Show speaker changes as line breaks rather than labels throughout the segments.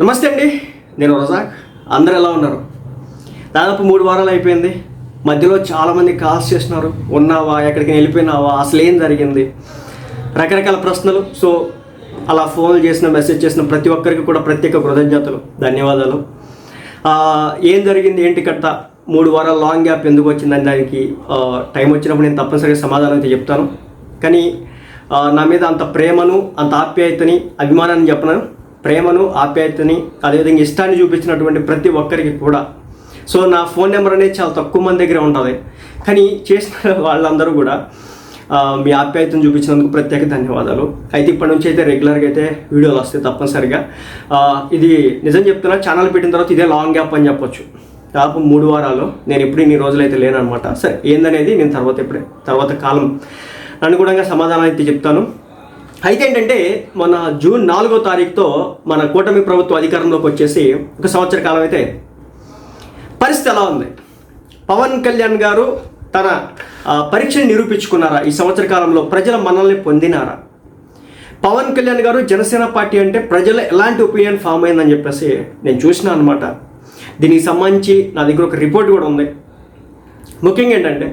నమస్తే అండి నేను రజాక్. అందరు ఎలా ఉన్నారు? దాదాపు మూడు వారాలు అయిపోయింది. మధ్యలో చాలామంది కాల్స్ చేస్తున్నారు. ఉన్నావా? ఎక్కడికి వెళ్ళిపోయినావా? అసలు ఏం జరిగింది? రకరకాల ప్రశ్నలు. సో అలా ఫోన్ చేసిన మెసేజ్ చేసిన ప్రతి ఒక్కరికి కూడా ప్రత్యేక కృతజ్ఞతలు ధన్యవాదాలు. ఏం జరిగింది? ఏంటి కట్ట మూడు వారాల లాంగ్ గ్యాప్ ఎందుకు వచ్చిందని దానికి టైం వచ్చినప్పుడు నేను తప్పనిసరిగా సమాధానం అయితే చెప్తాను. కానీ నా మీద అంత ప్రేమను అంత ఆప్యాయతని అభిమానాన్ని చెప్పను ప్రేమను ఆప్యాయతని అదేవిధంగా ఇష్టాన్ని చూపించినటువంటి ప్రతి ఒక్కరికి కూడా. సో నా ఫోన్ నెంబర్ అనేది చాలా తక్కువ మంది దగ్గర ఉంటుంది. కానీ చేసిన వాళ్ళందరూ కూడా మీ ఆప్యాయతను చూపించినందుకు ప్రత్యేక ధన్యవాదాలు. అయితే ఇప్పటి నుంచి అయితే రెగ్యులర్గా అయితే వీడియోలు వస్తాయి తప్పనిసరిగా. ఇది నిజం చెప్తున్నా ఛానల్ పెట్టిన తర్వాత ఇదే లాంగ్ గ్యాప్ అని చెప్పొచ్చు. దాదాపు మూడు వారాలు నేను ఎప్పుడు ఇన్ని రోజులు అయితే లేనమాట సరే ఏందనేది నేను తర్వాత ఎప్పుడే తర్వాత కాలం. నన్ను కూడా సమాధానం అయితే చెప్తాను. అయితే ఏంటంటే మన జూన్ నాలుగో తారీఖుతో మన కూటమి ప్రభుత్వం అధికారంలోకి వచ్చేసి ఒక సంవత్సర కాలం అయితే పరిస్థితి ఎలా ఉంది? పవన్ కళ్యాణ్ గారు తన పరీక్షను పరీక్షని నిరూపించుకున్నారా? ఈ సంవత్సర కాలంలో ప్రజల మనల్ని పొందినారా? పవన్ కళ్యాణ్ గారు జనసేన పార్టీ అంటే ప్రజల ఎలాంటి ఒపీనియన్ ఫామ్ అయిందని చెప్పేసి నేను చూసిన అనమాట దీనికి సంబంధించి నా దగ్గర ఒక రిపోర్ట్ కూడా ఉంది. ముఖ్యంగా ఏంటంటే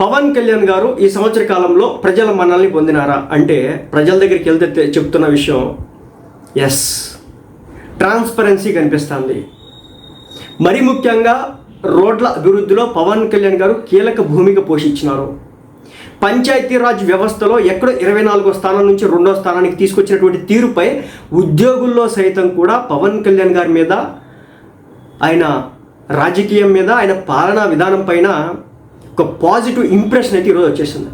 పవన్ కళ్యాణ్ గారు ఈ సంవత్సర కాలంలో ప్రజల మనల్ని పొందినారా? అంటే ప్రజల దగ్గరికి వెళ్తే చెప్తున్న విషయం ఎస్ ట్రాన్స్పరెన్సీ కనిపిస్తుంది. మరి ముఖ్యంగా రోడ్ల అభివృద్ధిలో పవన్ కళ్యాణ్ గారు కీలక భూమిక పోషించినారు. పంచాయతీరాజ్ వ్యవస్థలో ఎక్కడో ఇరవై నాలుగో స్థానం నుంచి రెండో స్థానానికి తీసుకొచ్చినటువంటి తీరుపై ఉద్యోగుల్లో సైతం కూడా పవన్ కళ్యాణ్ గారి మీద ఆయన రాజకీయం మీద ఆయన పాలనా విధానం పైన ఒక పాజిటివ్ ఇంప్రెషన్ అయితే ఈరోజు వచ్చేసింది.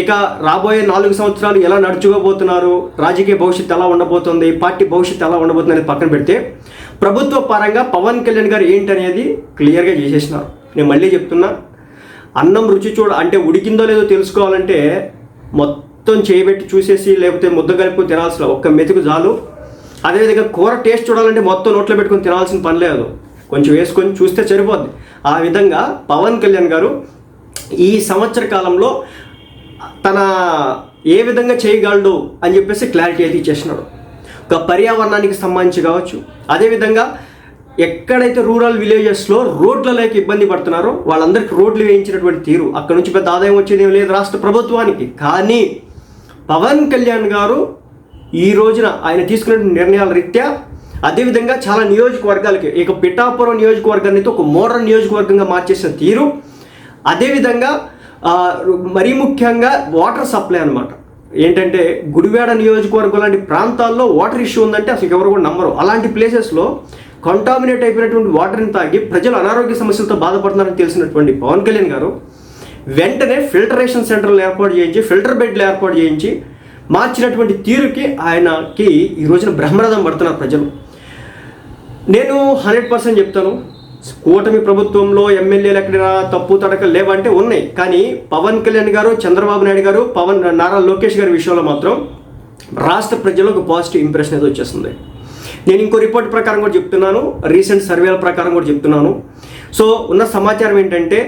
ఇక రాబోయే నాలుగు సంవత్సరాలు ఎలా నడుచుకోబోతున్నారు రాజకీయ భవిష్యత్తు ఎలా ఉండబోతుంది పార్టీ భవిష్యత్తు ఎలా ఉండబోతుంది అనేది పక్కన పెడితే ప్రభుత్వ పరంగా పవన్ కళ్యాణ్ గారు ఏంటి అనేది క్లియర్గా చేసేసినారు. నేను మళ్ళీ చెప్తున్నా అన్నం రుచి చూడ అంటే ఉడికిందో లేదో తెలుసుకోవాలంటే మొత్తం చేయబెట్టి చూసేసి లేకపోతే ముద్ద కలుపుకొని తినాల్సిన ఒక్క మెతుకు చాలు. అదేవిధంగా కూర టేస్ట్ చూడాలంటే మొత్తం నోట్లో పెట్టుకొని తినాల్సిన పని లేదు. కొంచెం వేసుకొని చూస్తే సరిపోద్ది. ఆ విధంగా పవన్ కళ్యాణ్ గారు ఈ సంవత్సర కాలంలో తన ఏ విధంగా చేయగలడు అని చెప్పేసి క్లారిటీ అయితే ఇచ్చేసినాడు. ఒక పర్యావరణానికి సంబంధించి కావచ్చు అదేవిధంగా ఎక్కడైతే రూరల్ విలేజెస్లో రోడ్లలోకి ఇబ్బంది పడుతున్నారో వాళ్ళందరికీ రోడ్లు వేయించినటువంటి తీరు. అక్కడ నుంచి పెద్ద ఆదాయం వచ్చేది ఏం లేదు రాష్ట్ర ప్రభుత్వానికి. కానీ పవన్ కళ్యాణ్ గారు ఈ రోజున ఆయన తీసుకున్న నిర్ణయాల రీత్యా అదేవిధంగా చాలా నియోజకవర్గాలకి ఇక పిఠాపురం నియోజకవర్గాన్ని ఒక మోడర్న్ నియోజకవర్గంగా మార్చేసిన తీరు. అదేవిధంగా మరీ ముఖ్యంగా వాటర్ సప్లై అన్నమాట. ఏంటంటే గుడివాడ నియోజకవర్గం లాంటి ప్రాంతాల్లో వాటర్ ఇష్యూ ఉందంటే అసలు ఎవరు కూడా నమ్మరు. అలాంటి ప్లేసెస్లో కంటామినేట్ అయిపోయినటువంటి వాటర్ని తాగి ప్రజలు అనారోగ్య సమస్యలతో బాధపడుతున్నారని తెలిసినటువంటి పవన్ కళ్యాణ్ గారు వెంటనే ఫిల్టరేషన్ సెంటర్లు ఏర్పాటు చేయించి ఫిల్టర్ బెడ్లు ఏర్పాటు చేయించి మార్చినటువంటి తీరుకి ఆయనకి ఈ రోజున బ్రహ్మరథం పడుతున్నారు ప్రజలు. నేను హండ్రెడ్ పర్సెంట్ చెప్తాను. కూటమి ప్రభుత్వంలో ఎమ్మెల్యేలు ఎక్కడైనా తప్పు తడకలు లేవంటే ఉన్నాయి. కానీ పవన్ కళ్యాణ్ గారు చంద్రబాబు నాయుడు గారు పవన్ నారా లోకేష్ గారి విషయంలో మాత్రం రాష్ట్ర ప్రజలకు ఒక పాజిటివ్ ఇంప్రెషన్ అయితే వచ్చేస్తుంది. నేను ఇంకో రిపోర్ట్ ప్రకారం కూడా చెప్తున్నాను. రీసెంట్ సర్వేల ప్రకారం కూడా చెప్తున్నాను. సో ఉన్న సమాచారం ఏంటంటే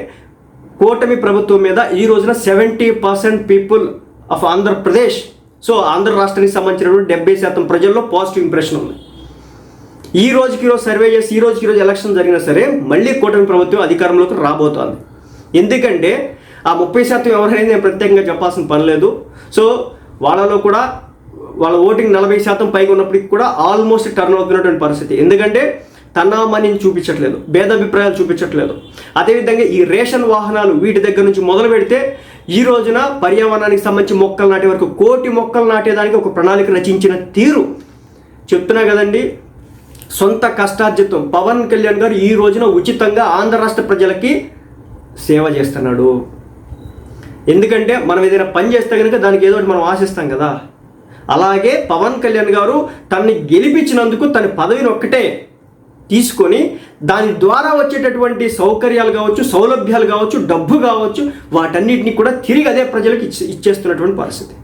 కూటమి ప్రభుత్వం మీద ఈ రోజున seventy percent people of Andhra Pradesh so Andhra రాష్ట్రానికి సంబంధించినటువంటి డెబ్బై శాతం ప్రజల్లో పాజిటివ్ ఇంప్రెషన్ ఉంది. ఈ రోజుకి రోజు సర్వే చేసి ఈ రోజుకి రోజు ఎలక్షన్ జరిగినా సరే మళ్ళీ కూటమి ప్రభుత్వం అధికారంలోకి రాబోతోంది. ఎందుకంటే ఆ ముప్పై శాతం ఎవరైనా నేను ప్రత్యేకంగా చెప్పాల్సిన పని లేదు. సో వాళ్ళలో కూడా వాళ్ళ ఓటింగ్ నలభై శాతం పైగా ఉన్నప్పటికీ కూడా ఆల్మోస్ట్ టర్న్ అవుతున్నటువంటి పరిస్థితి. ఎందుకంటే తన్నామని చూపించట్లేదు భేదాభిప్రాయాలు చూపించట్లేదు. అదేవిధంగా ఈ రేషన్ వాహనాలు వీటి దగ్గర నుంచి మొదలు పెడితే ఈ రోజున పర్యావరణానికి సంబంధించి మొక్కలు నాటే వరకు కోటి మొక్కలు నాటేదానికి ఒక ప్రణాళిక రచించిన తీరు. చెప్తున్నా కదండి సొంత కష్టార్జితం. పవన్ కళ్యాణ్ గారు ఈ రోజున ఉచితంగా ఆంధ్ర రాష్ట్ర ప్రజలకి సేవ చేస్తున్నాడు. ఎందుకంటే మనం ఏదైనా పని చేస్తే కనుక దానికి ఏదో ఒకటి మనం ఆశిస్తాం కదా. అలాగే పవన్ కళ్యాణ్ గారు తనని గెలిపించినందుకు తన పదవిని ఒక్కటే తీసుకొని దాని ద్వారా వచ్చేటటువంటి సౌకర్యాలు కావచ్చు సౌలభ్యాలు కావచ్చు డబ్బు కావచ్చు వాటన్నిటిని కూడా తిరిగి అదే ప్రజలకు ఇచ్చే ఇచ్చేస్తున్నటువంటి పరిస్థితి.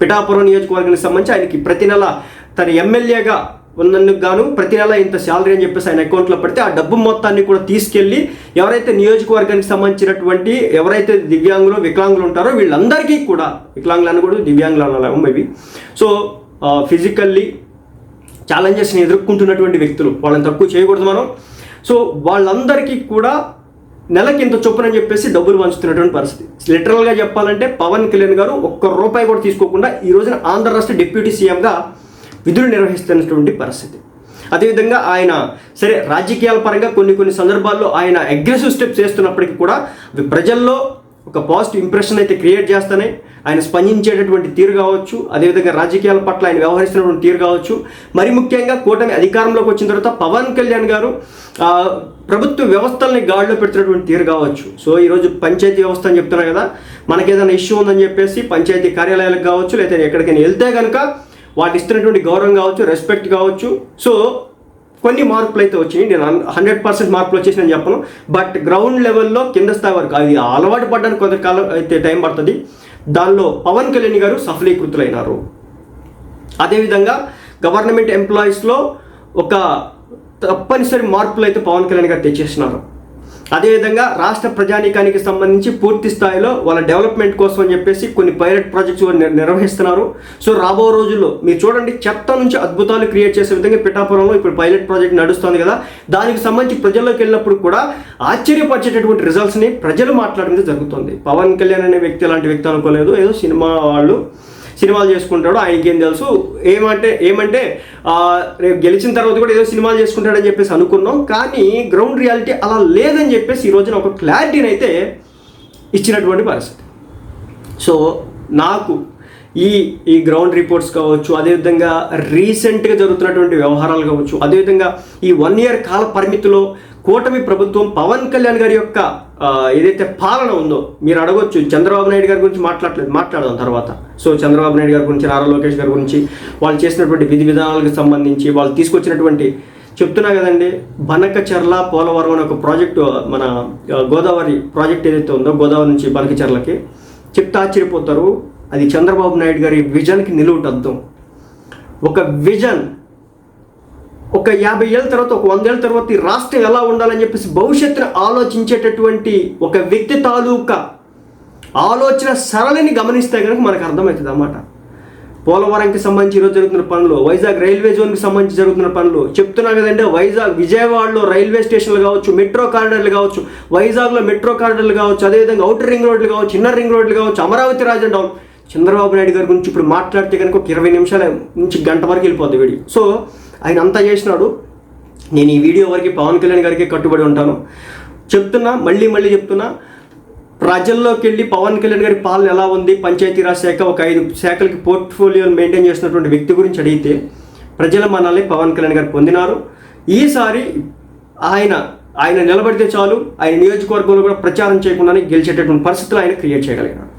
పిఠాపురం నియోజకవర్గానికి సంబంధించి ఆయనకి ప్రతి నెల తన ఎమ్మెల్యేగా ఉన్నందుకు గాను ప్రతి నెల ఇంత శాలరీ అని చెప్పేసి ఆయన అకౌంట్లో పడితే ఆ డబ్బు మొత్తాన్ని కూడా తీసుకెళ్ళి ఎవరైతే నియోజకవర్గానికి సంబంధించినటువంటి ఎవరైతే దివ్యాంగులు వికలాంగులు ఉంటారో వీళ్ళందరికీ కూడా వికలాంగులు అని కూడా దివ్యాంగులు అనాలి మేబీ సో ఫిజికల్లీ ఛాలెంజెస్ని ఎదుర్కొంటున్నటువంటి వ్యక్తులు వాళ్ళని తక్కువ చేయకూడదు మనం. సో వాళ్ళందరికీ కూడా నెలకి ఇంత చొప్పున అని చెప్పేసి డబ్బులు పంచుతున్నటువంటి పరిస్థితి. లిటరల్గా చెప్పాలంటే పవన్ కళ్యాణ్ గారు ఒక్క రూపాయి కూడా తీసుకోకుండా ఈ రోజున ఆంధ్ర రాష్ట్ర డిప్యూటీ సీఎంగా విధులు నిర్వహిస్తున్నటువంటి పరిస్థితి. అదేవిధంగా ఆయన సరే రాజకీయాల పరంగా కొన్ని కొన్ని సందర్భాల్లో ఆయన అగ్రెసివ్ స్టెప్స్ చేస్తున్నప్పటికీ కూడా అవి ప్రజల్లో ఒక పాజిటివ్ ఇంప్రెషన్ అయితే క్రియేట్ చేస్తానే ఆయన స్పందించేటటువంటి తీరు కావచ్చు అదేవిధంగా రాజకీయాల పట్ల ఆయన వ్యవహరిస్తున్నటువంటి తీరు కావచ్చు. మరి ముఖ్యంగా కూటమి అధికారంలోకి వచ్చిన తర్వాత పవన్ కళ్యాణ్ గారు ప్రభుత్వ వ్యవస్థల్ని గాడిలో పెడుతున్నటువంటి తీరు కావచ్చు. సో ఈరోజు పంచాయతీ వ్యవస్థ అని చెప్తున్నా కదా మనకేదైనా ఇష్యూ ఉందని చెప్పేసి పంచాయతీ కార్యాలయాలకు కావచ్చు లేదా ఎక్కడికైనా వెళ్తే కనుక వాళ్ళు ఇస్తున్నటువంటి గౌరవం కావచ్చు రెస్పెక్ట్ కావచ్చు. సో కొన్ని మార్పులు అయితే వచ్చినాయి. నేను హండ్రెడ్ పర్సెంట్ మార్పులు వచ్చేసి నేను చెప్పను. బట్ గ్రౌండ్ లెవెల్లో కింద స్థాయి వరకు అది అలవాటు పడ్డానికి కొంతకాలం అయితే టైం పడుతుంది. దానిలో పవన్ కళ్యాణ్ గారు సఫలీకృతులైనారు. అదేవిధంగా గవర్నమెంట్ ఎంప్లాయీస్లో ఒక తప్పనిసరి మార్పులు అయితే పవన్ కళ్యాణ్ గారు తెచ్చేసినారు. అదేవిధంగా రాష్ట్ర ప్రజానీకానికి సంబంధించి పూర్తి స్థాయిలో వాళ్ళ డెవలప్మెంట్ కోసం అని చెప్పేసి కొన్ని పైలట్ ప్రాజెక్ట్స్ నిర్వహిస్తున్నారు. సో రాబో రోజుల్లో మీరు చూడండి చెత్త నుంచి అద్భుతాలు క్రియేట్ చేసే విధంగా పిఠాపురంలో ఇప్పుడు పైలట్ ప్రాజెక్ట్ నడుస్తుంది కదా. దానికి సంబంధించి ప్రజల్లోకి వెళ్ళినప్పుడు కూడా ఆశ్చర్యపరిచేటటువంటి రిజల్ట్స్ని ప్రజలు మాట్లాడడం జరుగుతుంది. పవన్ కళ్యాణ్ అనే వ్యక్తి అలాంటి వ్యక్తి అనుకోలేదు. ఏదో సినిమా వాళ్ళు సినిమాలు చేసుకుంటాడు ఆయనకి ఏం తెలుసు. ఏమంటే ఏమంటే రేపు గెలిచిన తర్వాత కూడా ఏదో సినిమాలు చేసుకుంటాడని చెప్పేసి అనుకున్నాం. కానీ గ్రౌండ్ రియాలిటీ అలా లేదని చెప్పేసి ఈ రోజున ఒక క్లారిటీని అయితే ఇచ్చినటువంటి పరిస్థితి. సో నాకు ఈ ఈ గ్రౌండ్ రిపోర్ట్స్ కావచ్చు అదేవిధంగా రీసెంట్గా జరుగుతున్నటువంటి వ్యవహారాలు కావచ్చు అదేవిధంగా ఈ వన్ ఇయర్ కాల పరిమితిలో కూటమి ప్రభుత్వం పవన్ కళ్యాణ్ గారి యొక్క ఏదైతే పాలన ఉందో మీరు అడగొచ్చు చంద్రబాబు నాయుడు గారి గురించి మాట్లాడలేదు మాట్లాడదాం తర్వాత. సో చంద్రబాబు నాయుడు గారి గురించి నారా లోకేష్ గారి గురించి వాళ్ళు చేసినటువంటి విధి విధానాలకు సంబంధించి వాళ్ళు తీసుకొచ్చినటువంటి చెప్తున్నా కదండి బనకచెర్ల పోలవరం అనే ఒక ప్రాజెక్టు మన గోదావరి ప్రాజెక్ట్ ఏదైతే ఉందో గోదావరి నుంచి బనకచెర్లకి చెప్తే ఆశ్చర్యపోతారు. అది చంద్రబాబు నాయుడు గారి విజన్కి నిలువుటద్దం ఒక విజన్ ఒక యాభై ఏళ్ళ తర్వాత ఒక వందేళ్ళ తర్వాత ఈ రాష్ట్రం ఎలా ఉండాలని చెప్పేసి భవిష్యత్తును ఆలోచించేటటువంటి ఒక వ్యక్తి తాలూకా ఆలోచన సరళిని గమనిస్తే కనుక మనకు అర్థమవుతుంది అన్నమాట. పోలవరంకి సంబంధించి ఈరోజు జరుగుతున్న పనులు వైజాగ్ రైల్వే జోన్కి సంబంధించి జరుగుతున్న పనులు. చెప్తున్నా కదండి వైజాగ్ విజయవాడలో రైల్వే స్టేషన్లు కావచ్చు మెట్రో కారిడర్లు కావచ్చు వైజాగ్లో మెట్రో కారిడర్లు కావచ్చు అదేవిధంగా అవుటర్ రింగ్ రోడ్లు కావచ్చు ఇన్నర్ రింగ్ రోడ్లు కావచ్చు అమరావతి రాజధాని డౌన్ చంద్రబాబు నాయుడు గారి గురించి ఇప్పుడు మాట్లాడితే కనుక ఒక ఇరవై నిమిషాల నుంచి గంట వరకు వెళ్ళిపోద్ది వీడియో. సో ఆయన అంతా చేసినాడు. నేను ఈ వీడియో వరకు పవన్ కళ్యాణ్ గారికి కట్టుబడి ఉంటాను. చెప్తున్నా మళ్ళీ మళ్ళీ చెప్తున్నా ప్రజల్లోకి వెళ్ళి పవన్ కళ్యాణ్ గారి పాలన ఎలా ఉంది పంచాయతీరాజ్ శాఖ ఒక ఐదు శాఖలకి పోర్ట్ఫోలియోని మెయింటైన్ చేస్తున్నటువంటి వ్యక్తి గురించి అడిగితే ప్రజల మనల్ని పవన్ కళ్యాణ్ గారు పొందినారు. ఈసారి ఆయన ఆయన నిలబడితే చాలు ఆయన నియోజకవర్గంలో కూడా ప్రచారం చేయకుండానే గెలిచేటటువంటి పరిస్థితులు ఆయన క్రియేట్ చేయగలిగినారు.